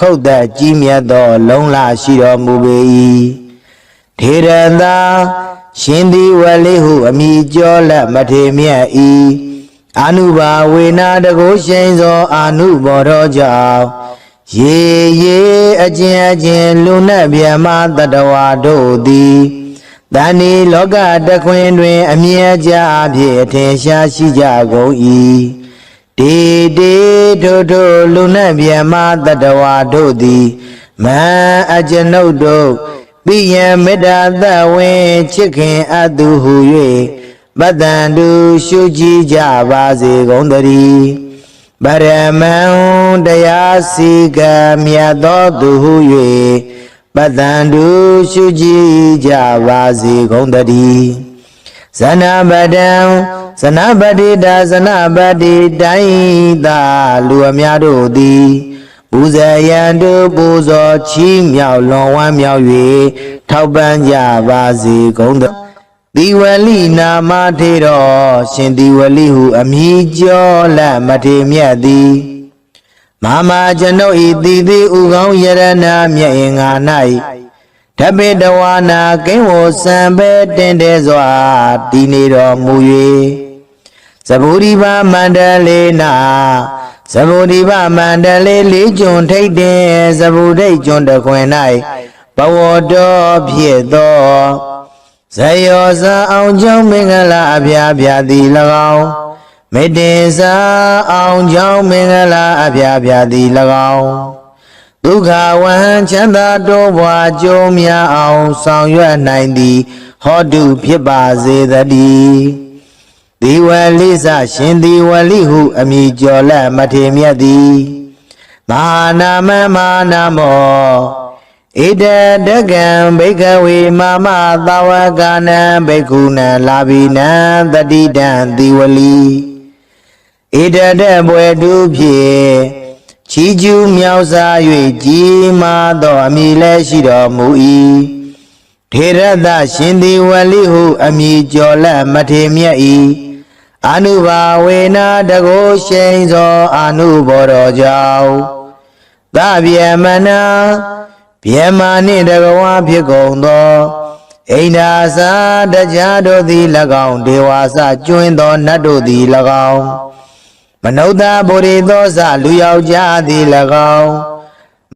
ခုတ်သက်ကြီးမြတ်သော လုံလရှိတော်မူပေ၏ထေရသာရှင်သည်ဝလေးဟုအမိကျော်လက်မထေမြတ်၏အာနုဘာဝေနာတကုရှိန်သောအာနုဘောတော်ကြောင့်ရေရေအကျဉ်အကျဉ်လူနဲ့ဗျမတတဝါတို့သည်တန်ဒီလောကတခွင်တွင် အမြဲကြအဖြစ်အထင်ရှားရှိကြကုန်၏ တေတေထိုထိုလူနဲ့ဗျမတတဝါတို့သည်မဟန်အကျွန်ုပ်တို့ပိယံမေတ္တာသဝင်ချစ်ခင်အပ်သူဟု၍ပတ္တန်တူရှုကြည်ကြပါစေကုန်သတည်းပရမံတရားစီကံမြတ်သောသူဟု၍ပတ္တန်တူရှုကြည်ကြပါစေကုန်သတည်း ဇနပတံဇနပတိတာဇနပတိတိုင်းသာလူအများတို့သည်ပူဇေယံတို့ပူဇော်ချီးမြှောက်လွန်ဝမ်းမြောက်၍ထောက်ပံ့ကြပါစေကုန်သသီဝလိနာမထေတော်ရှင်သီဝလိဟုအမည်ကျော်လက်မထေမြတ်သည်မာမကျွန်ုပ်ဤတည်သည်ဥကောင်းယရနာမြတ်အင်္ဂါ၌ ဓပေတဝါနာကင်းဝစံပဲတင်တဲ့စွာတည်နေတော်မူ၍သဗုဒိဗမန္တလေးနာသဗုဒိဗမန္တလေးလေးကျွန်းထိတ်တင်သဗုဒိတ်ကျွန်းတခွင်၌ဘဝတော်ဖြစ်သောဇယောဇာအောင်ကျောင်းမင်္ဂလာအဖျားဖျားသည်၎င်းမေတ္တေစာအောင်ကျောင်းမင်္ဂလာအဖျားဖျားသည်၎င်း ဒုက္ခဝဟံချမ်းသာတိုးပွားကြုံများအောင်ဆောင်ရွက်နိုင်သည် ဟောတုဖြစ်ပါစေတည်းဒီဝလိစရှင်ဒီဝလိဟုအမိကျော်လက်မထေမြတ်သည်မဟာနာမမဟာနာမောဣတတကံဘိကဝေမာမသာဝကနံဘိက္ခုနံလာဘိနံတတိတံဒီဝလိဣတတဘွယ်တုဖြင့် ချီးကျူးမြောက်စား၍ကြီးမားသောအမိလည်းရှိတော်မူ၏ထေရသရှင်ဒီဝလိဟုအမိကျော်လက်မထေမြတ်၏အာနုဘာဝေနာတကိုရှိန်သောအာနုဘောတော်ကြောင့်သဗေမနာဗျမနှင့်တကဝါဖြစ်ကုန်သောအိန္ဒာစာတရားတို့သည်၎င်းဒေဝါစကျွင်းသောနတ်တို့သည်၎င်း မနုဿဗုရိသောစလူယောက်ျားသည်၎င်း